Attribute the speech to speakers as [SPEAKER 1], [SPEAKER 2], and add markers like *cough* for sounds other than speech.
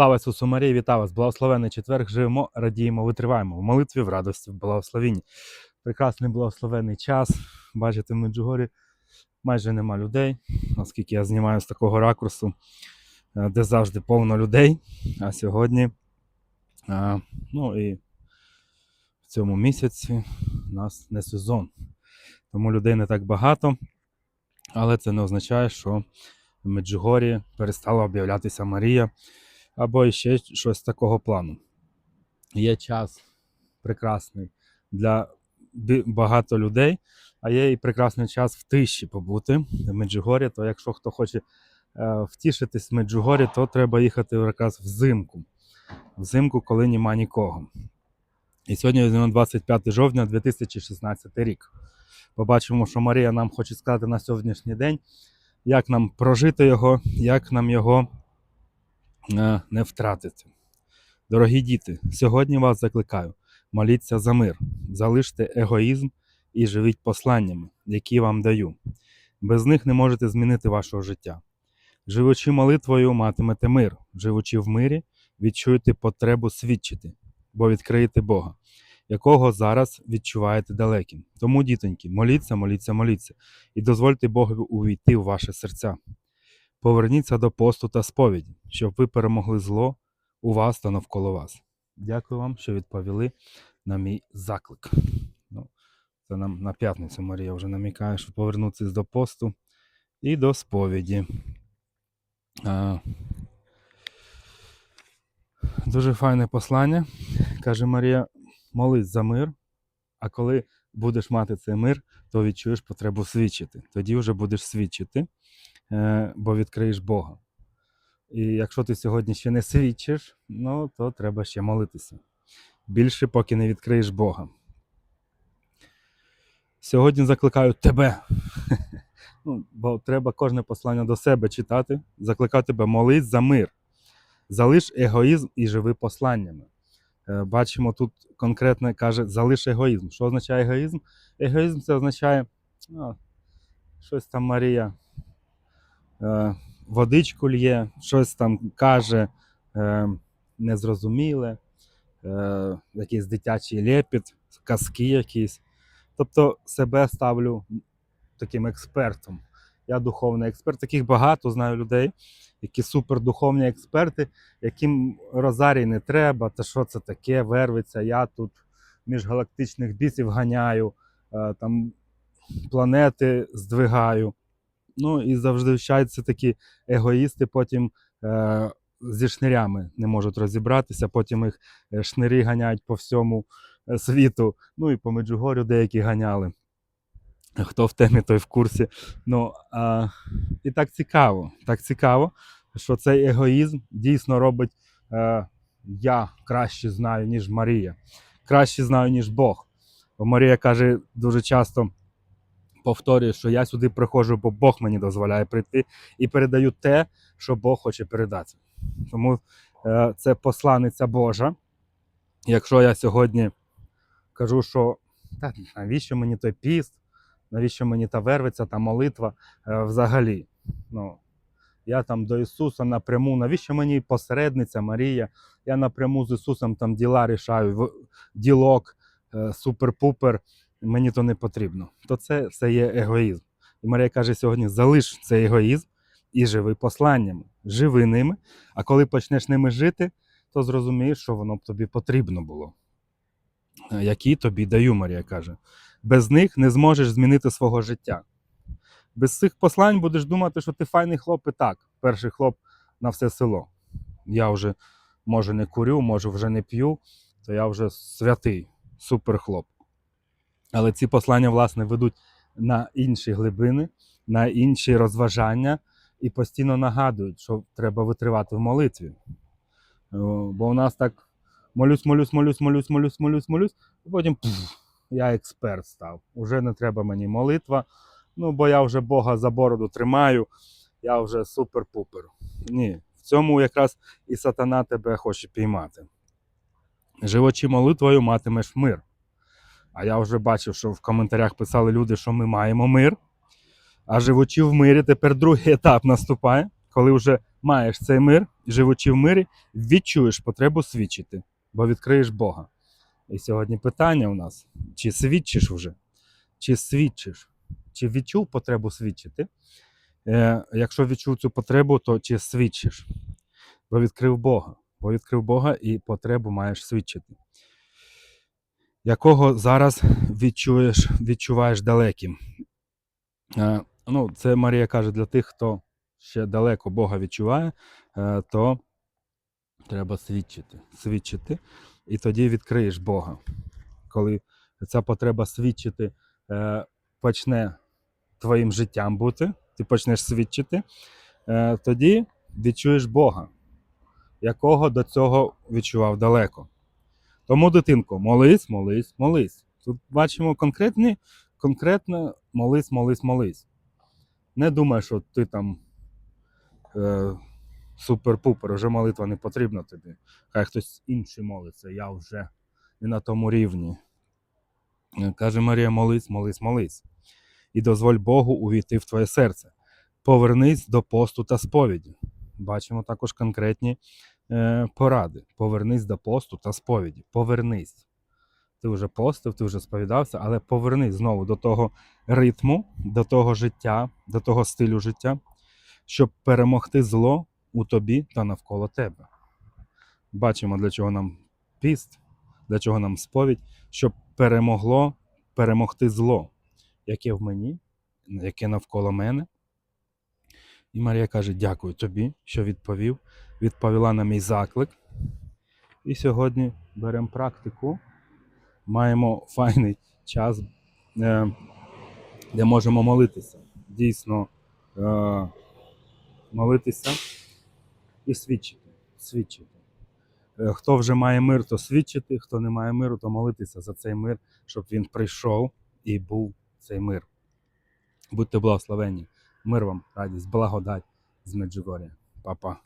[SPEAKER 1] Слава Ісусу Марії, вітаю вас! Благословений четверг, живемо, радіємо, витриваємо в молитві, в радості, в благословенні. Прекрасний благословений час. Бачите, в Меджугорі майже нема людей, оскільки я знімаю з такого ракурсу, е, де завжди повно людей. А сьогодні, е, ну і в цьому місяці у нас не сезон. Тому людей не так багато, але це не означає, що в Меджугорі перестала об'являтися Марія або ще щось такого плану. Є час прекрасний для багато людей, а є і прекрасний час в тиші побути в Меджугорі. То якщо хто хоче е, втішитись в Меджугорі, то треба їхати якраз взимку. Взимку, коли нема нікого. І сьогодні 25 жовтня 2016 рік. Побачимо, що Марія нам хоче сказати на сьогоднішній день, як нам прожити його, як нам його не втратити. Дорогі діти, сьогодні вас закликаю: моліться за мир, залиште егоїзм і живіть посланнями, які вам даю. Без них не можете змінити вашого життя. Живучи молитвою, матимете мир, живучи в мирі, відчуєте потребу свідчити, бо відкриєте Бога, якого зараз відчуваєте далеким. Тому, дітоньки, моліться, моліться, моліться, і дозвольте Богові увійти в ваше серця. Поверніться до посту та сповіді, щоб ви перемогли зло у вас та навколо вас. Дякую вам, що відповіли на мій заклик. Ну, це нам на п'ятницю Марія вже намікає, що повернутися до посту і до сповіді. А, дуже файне послання. Каже Марія: молись за мир, а коли будеш мати цей мир, то відчуєш потребу свідчити. Тоді вже будеш свідчити, бо відкриєш Бога. І якщо ти сьогодні ще не свідчиш, ну то треба ще молитися. Більше, поки не відкриєш Бога. Сьогодні закликаю тебе. *laughs* Ну, бо треба кожне послання до себе читати, закликаю тебе, молись за мир. Залиш егоїзм і живи посланнями. Е, Бачимо тут конкретно каже, залиш егоїзм. Що означає егоїзм? Егоїзм це означає ну, щось там Марія е, водичку лє, щось там каже е, незрозуміле, е, якийсь дитячий лепіт, казки якісь. Тобто себе ставлю таким експертом. Я духовний експерт. Таких багато знаю людей, які супердуховні експерти, яким розарій не треба, та що це таке, вервиться, я тут міжгалактичних бісів ганяю, е, там планети здвигаю. Ну і завжди вчаються такі егоїсти, потім е, зі шнирями не можуть розібратися, потім їх е, шнирі ганяють по всьому е, світу. Ну і по Меджугорю деякі ганяли. Хто в темі, той в курсі. Ну, а, і так цікаво, так цікаво, що цей егоїзм дійсно робить е, я краще знаю, ніж Марія. Краще знаю, ніж Бог. Бо Марія каже дуже часто, повторює, що я сюди приходжу, бо Бог мені дозволяє прийти і передаю те, що Бог хоче передати. Тому е, це посланиця Божа. Якщо я сьогодні кажу, що та, навіщо мені той піст, навіщо мені та вервиця, та молитва е, взагалі. Ну, я там до Ісуса напряму, навіщо мені посередниця Марія? Я напряму з Ісусом там діла рішаю, ділок, е, супер-пупер, мені то не потрібно. То це все є егоїзм. І Марія каже сьогодні: залиш цей егоїзм і живи посланнями, живи ними. А коли почнеш ними жити, то зрозумієш, що воно б тобі потрібно було. Е, Які тобі даю, Марія каже. Без них не зможеш змінити свого життя. Без цих послань будеш думати, що ти файний хлоп і так. Перший хлоп на все село. Я вже, може, не курю, може, вже не п'ю, то я вже святий, суперхлоп. Але ці послання, власне, ведуть на інші глибини, на інші розважання і постійно нагадують, що треба витривати в молитві. Бо у нас так молюсь, молюсь, молюсь, молюсь, молюсь, молюсь, молюсь, і потім пф, я експерт став. Уже не треба мені молитва. Ну, бо я вже Бога за бороду тримаю, я вже супер-пупер. Ні, в цьому якраз і сатана тебе хоче піймати. Живучи молитвою, матимеш мир. А я вже бачив, що в коментарях писали люди, що ми маємо мир. А живучи в мирі, тепер другий етап наступає, коли вже маєш цей мир, живучи в мирі, відчуєш потребу свідчити, бо відкриєш Бога. І сьогодні питання у нас: чи свідчиш вже? Чи свідчиш? Чи відчув потребу свідчити? Е, якщо відчув цю потребу, то чи свідчиш? Бо відкрив Бога. Бо відкрив Бога і потребу маєш свідчити. Якого зараз відчуєш, відчуваєш далеким? Е, ну, це Марія каже для тих, хто ще далеко Бога відчуває, е, то треба свідчити. Свідчити, і тоді відкриєш Бога. Коли ця потреба свідчити е, почне твоїм життям бути, ти почнеш свідчити, тоді відчуєш Бога, якого до цього відчував далеко. Тому, дитинко, молись, молись, молись. Тут бачимо конкретні, конкретно молись, молись, молись. Не думай, що ти там е, супер-пупер, вже молитва не потрібна тобі. Хай хтось інший молиться, я вже не на тому рівні. Е, Каже Марія, молись, молись, молись. І дозволь Богу увійти в твоє серце. Повернись до посту та сповіді. Бачимо також конкретні поради. Повернись до посту та сповіді. Повернись. Ти вже постив, ти вже сповідався, але повернись знову до того ритму, до того життя, до того стилю життя, щоб перемогти зло у тобі та навколо тебе. Бачимо, для чого нам піст, для чого нам сповідь, щоб перемогло перемогти зло, яке в мені, яке навколо мене. І Марія каже: Дякую тобі, що відповів, відповіла на мій заклик. І сьогодні беремо практику. Маємо *laughs* файний час, е, де можемо молитися. Дійсно е, молитися і свідчити. свідчити. Е, Хто вже має мир, то свідчити, хто не має миру, то молитися за цей мир, щоб він прийшов і був цей мир. Будьте благословені. Мир вам, радість, благодать з Меджугоря. Па-па.